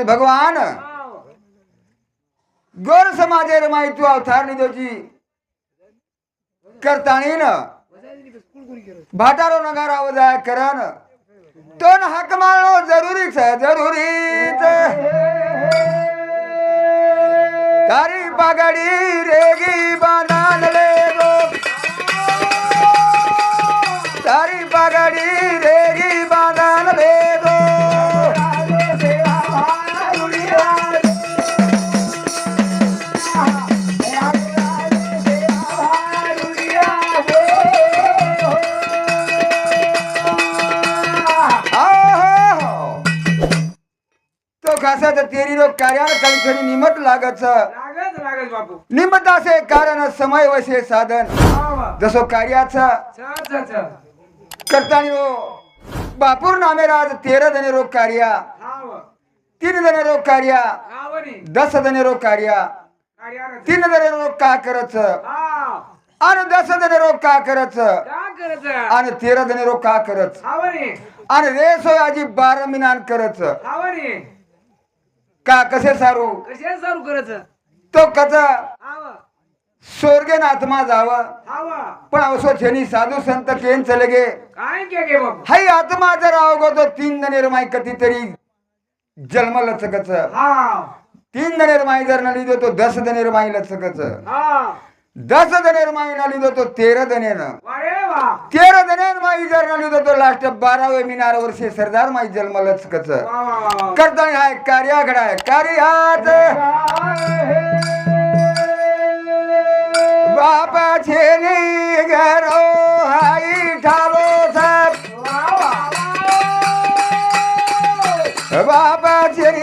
आहेत भगवान. गोर समाजे रमाई तू अवतार निधोजी करतानी न भाटारो नगारा वजाय करन तोन हक मारणो जरुरीच आहे तारी पागाडी रेगी बानालले गो तारी पागाडी रेगी बानालले गो शरीर कार्याला निमत लागच. लागत लागत बापू. निमत असे कारण समय वसे साधन. जसो कार्याचा. करतानी हो बापूर नामे राज तेरा जणे रोग कार्या. तीन जणे रोग कार्या. दस जणे रोग कार्या. तीन जणे रोग का करच. आणि दस जण रोग का करच. आणि तेरा जण रोग का करच. आणि रे सोयाजी बारा मिनान करच. का कसे सारू? कसे सारू करायचं? तो कसा? आवा स्वर्गनाथ जावा. पण असो छनी साधू संत केन चले गे. काय गे हाय आत्मा जर आवगो तो तीन निर्माय कधीतरी जन्म लचकच तीन तीन निर्माय जर नली तो दस निर्माय लचकच दस जणेर माई नाली जातो तेरा जणेर तेरा जणेर माई जर नाली जातो लास्ट बारावे मिनार वर्षे सरदार माई जन्मलच कच करता आहे कार्या घडा आहे कार्य हात. बापा छेनी घरो हाई ठालो साहेब बापा छेनी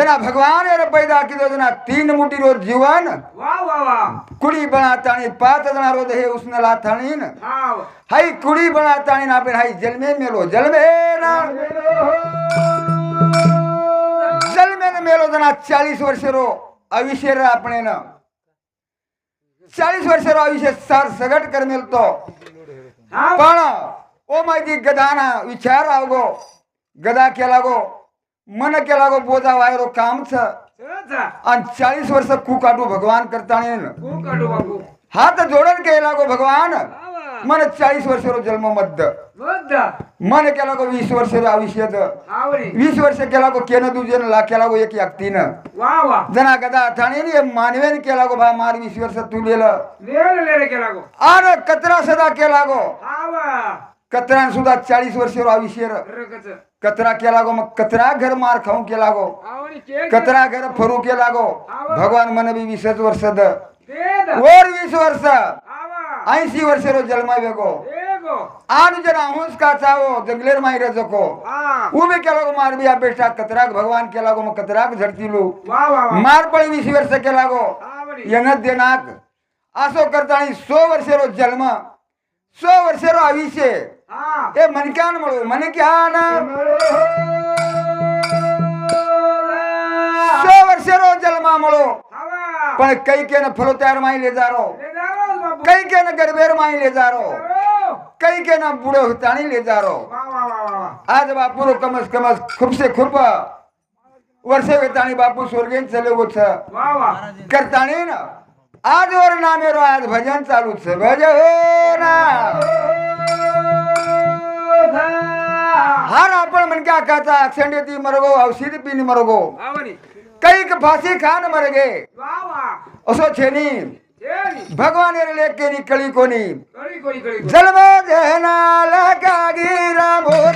जना भगवान यार पैदा किदो जना तीन मुटी रोज जीवन. वाह वाह वाह कुड़ी बनाताणी पात जना रोज हे उसने लाथाणी हो. न हाय कुड़ी बनाताणी ना पे हाय जल में मेलो जल में ना जल में मेलो जना 40 वर्ष रो अविशेष रे आपणे न 40 वर्ष रो अविशेष सार सगट कर मिलतो. पाना ओ माहिती गदाना विचार आवगो. गदा केलागो. मन केला गो बोजा वायरो कामच सहजा आणि चाळीस वर्ष कू काढू भगवान काढू बापू हात जोडन केला गो भगवान. मन चाळीस वर्ष जन्म मध्य मन केला गो वीस वर्ष आयुष्यात आवडी वीस वर्ष केला गो केन दुजेन ला केला गो एक वा जना गदा ठाणे मानवेन केला गो बा मार वीस वर्ष केला गो. आर कचरा सदा केला गो. कचरान सुद्धा चाळीस वर्ष आयुष्य कचरा केला गो मग कचरा घर मार खाऊ केला गो कचरा घर फरू केला गो भगवान मन बी वीसच वर्ष द. वर वीस वर्ष. ऐंशी वर्ष रो जन्मावे गो आन जरा हुंस का चावो जंगलेर माहिर जको. उभे केला गो मार बी अपेक्षा कचराक भगवान केला गो मग कचराक झडतिलो. मार पळी वीस वर्ष केला गो यंगत देनाक असो करता सो वर्ष रो जन्म. सो वर्ष रो आयुष्य हा ए मनक्यान म्हणू मनक्यान सो वर्ष रो म्हणू आवा पण काही केन फलो तयार जारो ले जारो बापू काही केन गरबेर माहिले जारो जारो काही केन बुडो ताणी ले जारो वा वा वा वा वा आज बापू कमस कमस खूप से खूप वर्षे वेताणी बापू स्वर्गेन चले गोछ वा वा करताणी ना आज वर नामेरो आज भजन चालू छ भज हो ना हार आपण म्हण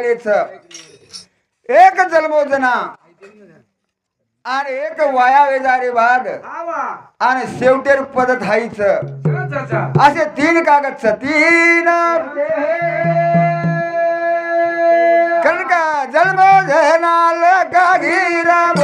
कामेलेच एक जन्मोजना आणि एक वाया वेजारे आवा आणि शेवटेर पदत हाईच. सहजा असे तीन कागद तीन कारण का जन्म राम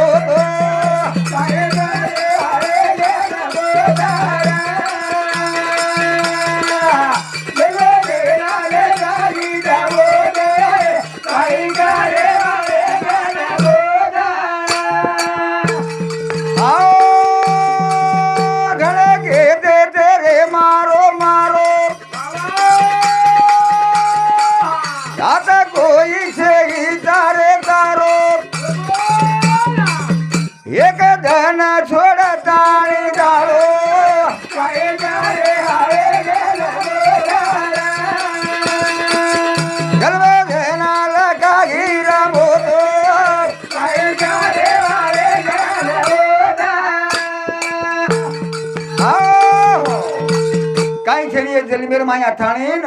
काही छेडी जलमेर माई अथाणीन।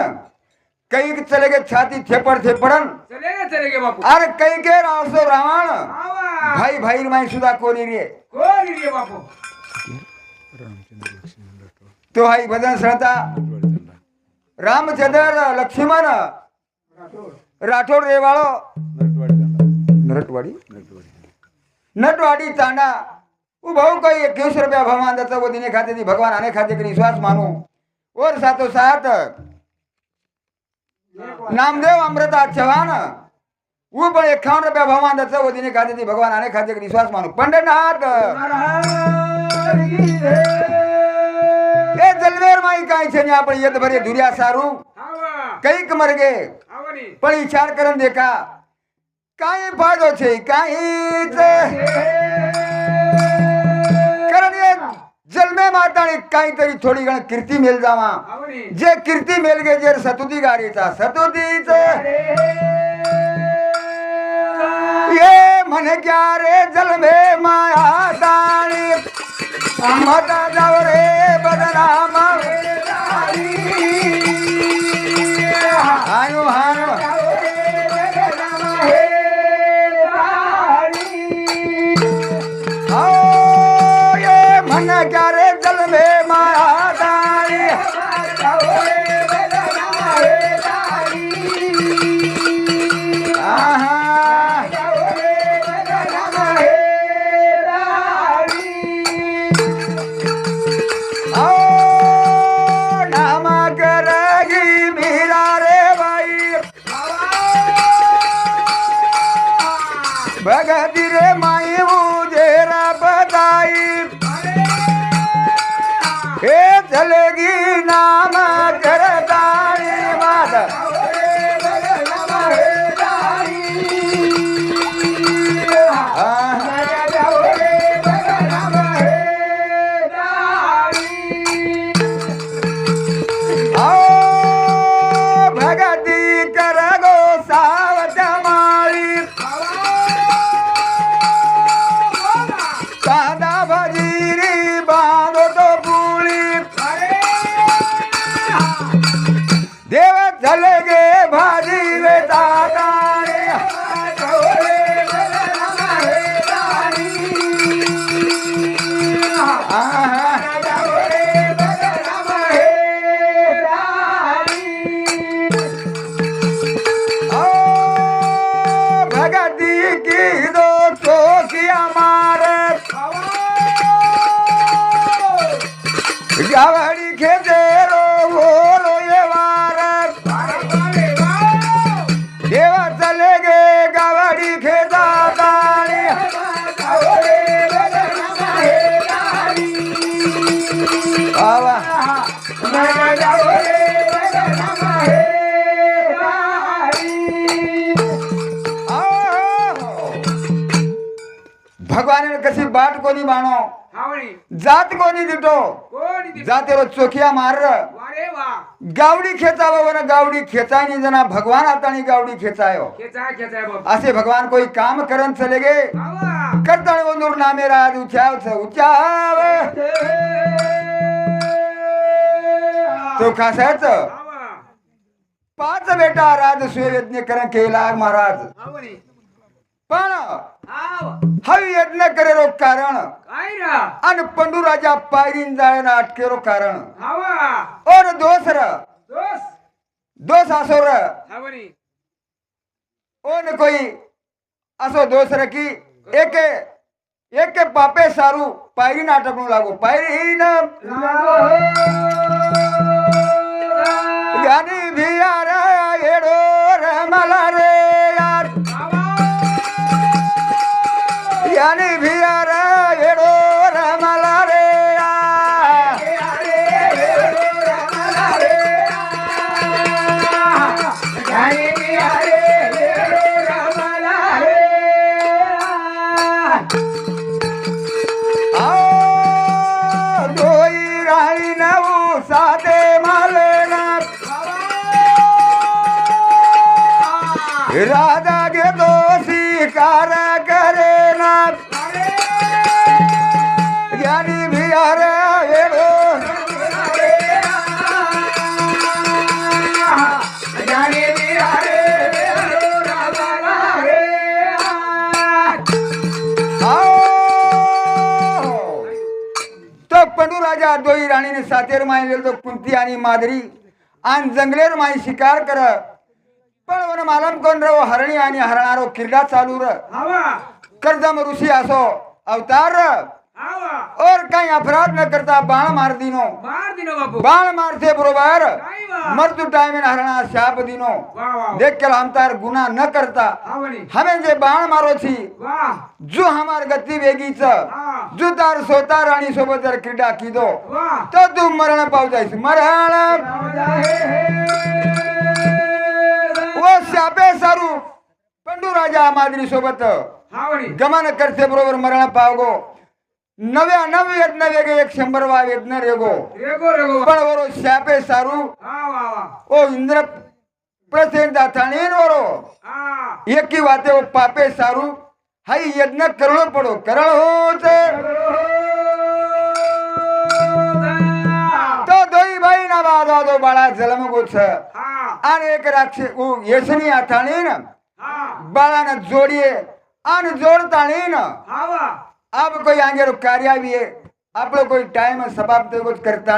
काही चले गे छाती थेपड थेपडन। चलेगा चलेगे बापू। अरे काही के रावसो रावण। आवा। भाई भाई माई सुद्धा कोणी रे। कोणी रे बापू। तो हाई भजन सळता रामचंद्र लक्ष्मण। राठोड रेवाळो नरटवाडी नटवाडी तांडा। उ भाऊ काही एकवीस रुपया भगवान वो दिने खाते ती भगवान आने खाते की विश्वास मानो। और सातो सात. नामदेव अमृता चव्हाण. पण एकावन्न रुपया भगवान दत्त वो दिने खाते ती भगवान आणि खाते विश्वास मानू. पंढरनाथ. हे जलवेर माई काय छे आपण येत भरे दुरिया सारू. कई कमर गे पण विचार करून देखा. काही फायदो छे काहीच. जलमे मारताळीत काहीतरी थोडी गण कीर्ती मेल जावा. जे कीर्ती मेल गे जे सतुती गाडीचा सतुतीच. ये म्हण क्या रे जलमे माया ताळी मता जाव रे बदनामा. भगवान कशी बाट कोणी बाणो जात कोणी दिटो जातेरो चोखिया मार. गावडी खेचावा वन गावडी खेचायनी जना भगवान आतानी गावडी खेचायो. खेचा खेचा असे भगवान कोई काम करन चले गे. वंदूर नामे राज उचाव छ उचाव. तो खासाच पाच बेटा राज सुयज्ञ करण केला महाराज. पण आवा हा यज्ञ करेरो कारण. आणि पंडू राजा पायरीन अटके अटकेरो कारण. और दोसर. दोस दोस असोर. हावणी ओन कोई असो दोसर की एक एक पापे सारू पायरी नाटक लागू. पायरी न गाणी గని బియారా ఏడో రమలా राजा घेतो स्वीकार करे ना ज्ञानी भियार येडो आओ। तो पंडू राजा दोई राणीने सातेर माई गेलो कुंती आणि मादरी आणि जंगलेर माई शिकार कर पण वन मालम कोण रो हरणी आणि हरणारो किरडा चालू र. कर्दम ऋषी असो अवतार. और काही अपराध न करता बाण मार दिनो. मार दिनो बापू. मारते बरोबर. मृत्यू टाइम हरणा शाप दिनो. देख के हमतार गुना न करता. हमें जे बाण मारो छी जो हमार गती वेगीच. जो तार सोता राणी सोबत जर क्रीडा किदो वा. तो तू मरण पाव जायस मरण शापे सारू पंडू राजा मादरी सोबत गमन करते बरोबर मरण पावगो नव्या नव यज्ञ वेगे एक शंभर वा यज्ञ रेगो रेगो रेगो पण वरो शापे सारू हा ओ इंद्र प्रसेन दाथाणीन वरो एकी वाते ओ पापे सारू हाई यज्ञ करणो पडो करण होत तो दोई बाई ना बाजा दो बाळा जलम गोछ हा आणि एक राक्षे उ येसनी आथाणीन हा बाळानं जोडीये आणि जोडताणीन हा वा अब कोई आगे कार्य भी है आप लोग कोई टाइम समाप्त कुछ करता